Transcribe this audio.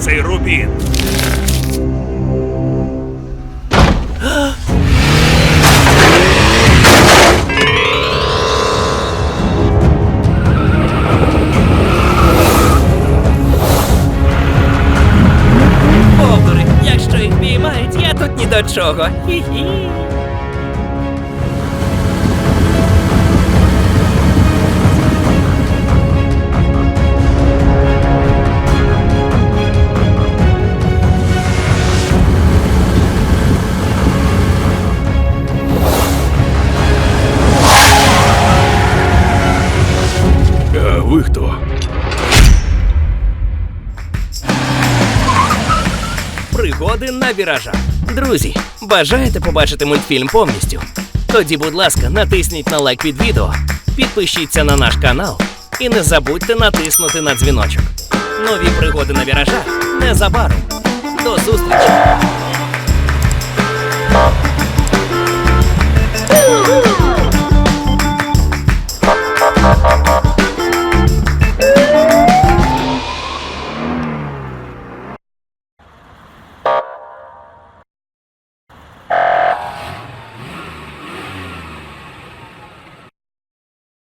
цей рубін. Повтори, якщо їх піймають, я тут ні до чого. Хі-хі. Ви хто? Пригоди на віражах. Друзі, бажаєте побачити мультфільм повністю? Тоді, будь ласка, натисніть на лайк під відео, підпишіться на наш канал і не забудьте натиснути на дзвіночок. Нові пригоди на віражах незабаром. До зустрічі!